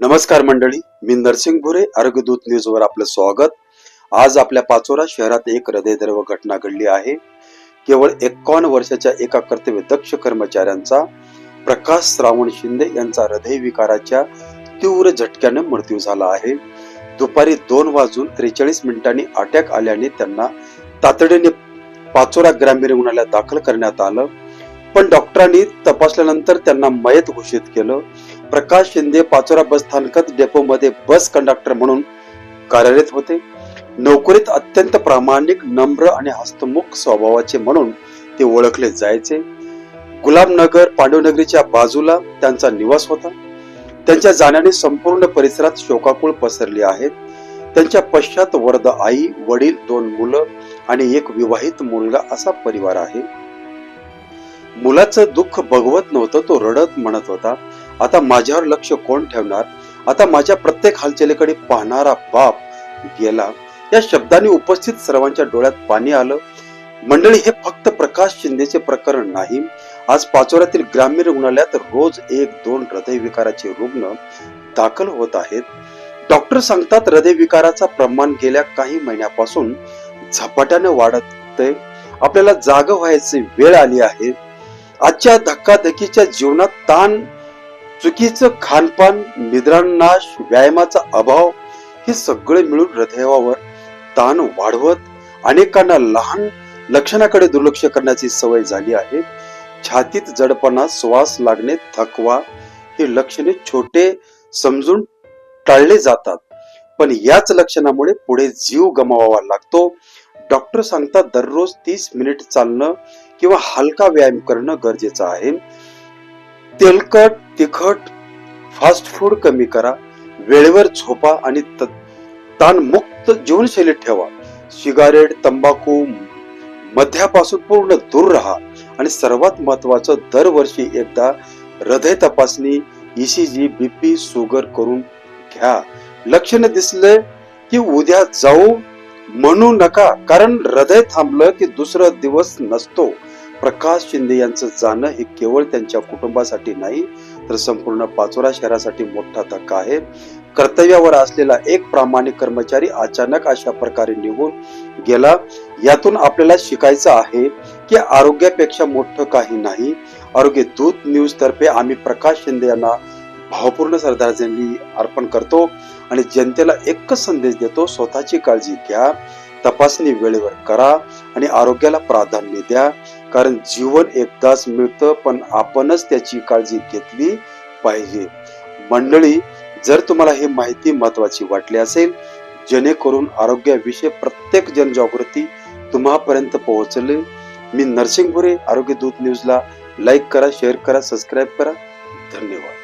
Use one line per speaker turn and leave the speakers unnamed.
नमस्कार मंडळी मी नरसिंग भुरे आरोग्यदूत न्यूजवर आपलं स्वागत. आज आपल्या पाचोरा शहरात एक हृदयद्रव घटना घडली आहे. केवळ एकावन्न वर्षाच्या एका कर्तव्यदक्ष कर्मचाऱ्यांचा प्रकाश श्रावण शिंदे यांचा हृदयविकाराच्या तीव्र झटक्यानं मृत्यू झाला आहे. दुपारी दोन वाजून त्रेचाळीस मिनिटांनी अटॅक आल्याने त्यांना तातडीने पाचोरा ग्रामीण रुग्णालयात दाखल करण्यात आलं. पण डॉक्टरांनी तपासल्यानंतर त्यांना मयत घोषित केलं. प्रकाश शिंदे पाचोरा बस स्थानकात डेपोमध्ये बस कंडक्टर म्हणून कार्यरत होते. नोकरीत अत्यंत प्रामाणिक नम्र आणि हस्तमुख स्वभावाचे म्हणून ते ओळखले जायचे. गुलामनगर पांडवनगरीच्या बाजूला त्यांचा निवास होता. त्यांच्या जाण्याने संपूर्ण परिसरात शोकाकुळ पसरली आहेत. त्यांच्या पश्चात वर्द आई वडील दोन मुलं आणि एक विवाहित मुलगा असा परिवार आहे. मुलाचं दुःख बघवत नव्हतं तो रडत म्हणत होता. आता माझ्यावर लक्ष कोण ठेवणार? आता माझ्या प्रत्येक हालचालीकडे पाहणारा बाप गेला. या शब्दांनी उपस्थित सर्वांच्या डोळ्यात पाणी आलं. मंडळी हे फक्त प्रकाश शिंदेचे प्रकरण नाही. आज पाचोऱ्यातील ग्रामीण रुग्णालयात रोज एक दोन हृदयविकाराचे रुग्ण दाखल होत आहेत. डॉक्टर सांगतात हृदयविकाराचा प्रमाण गेल्या काही महिन्यापासून झपाट्याने वाढत आपल्याला जाग व्हायची वेळ आली आहे. आजच्या धक्काधकीच्या जीवनात ताण चुकीचं खानपान निद्रानाश व्यायामाचा अभाव हे सगळे मिळून हृदयावर ताण वाढवत अनेकांना लहान लक्षणाकडे दुर्लक्ष करण्याची सवय झाली आहे. छातीत जडपणा श्वास लागणे थकवा हे लक्षणे छोटे समजून टाळले जातात. पण याच लक्षणामुळे पुढे जीव गमावावा लागतो. डॉक्टर सांगतात दररोज तीस मिनिट चालणं किंवा हलका व्यायाम करणं गरजेचं आहे. तेलकट तिखट फास्ट फूड कमी करा वेळेवर झोपा आणि त- ताणमुक्त जीवनशैली ठेवा. सिगारेट तंबाखू मध्यापासून पूर्ण दूर राहा आणि सर्वात महत्वाचं दरवर्षी एकदा हृदय तपासणी ईसीजी बीपी शुगर करून घ्या. लक्षण दिसले की उद्या जाऊ म्हणू नका कारण हृदय थांबलं की दुसरा दिवस नसतो. प्रकाश शिंदे यांचं जाणं हे केवळ त्यांच्या कुटुंबासाठी नाही तर संपूर्ण पाचोरा शहरासाठी मोठा धक्का आहे. कर्तव्यावर असलेला एक प्रामाणिक कर्मचारी अचानक अशा प्रकारे निघून गेला. यातून आपल्याला शिकायचं आहे की आरोग्यापेक्षा मोठं काही नाही. आरोग्य दूत न्यूज तर्फे आम्ही प्रकाश शिंदे यांना भावपूर्ण श्रद्धांजली अर्पण करतो आणि जनतेला एकच संदेश देतो स्वतःची काळजी घ्या. तपासणी वेळेवर करा आणि आरोग्याला प्राधान्य द्या. कारण जीवन एकदाच मिळतं पण आपणच त्याची काळजी घेतली पाहिजे. मंडळी जर तुम्हाला ही माहिती महत्वाची वाटली असेल जेणेकरून आरोग्याविषयी प्रत्येक जनजागृती तुम्हापर्यंत पोहोचले. मी नरसिंग भुरे आरोग्य दूत न्यूजला लाईक करा शेअर करा सबस्क्राईब करा. धन्यवाद.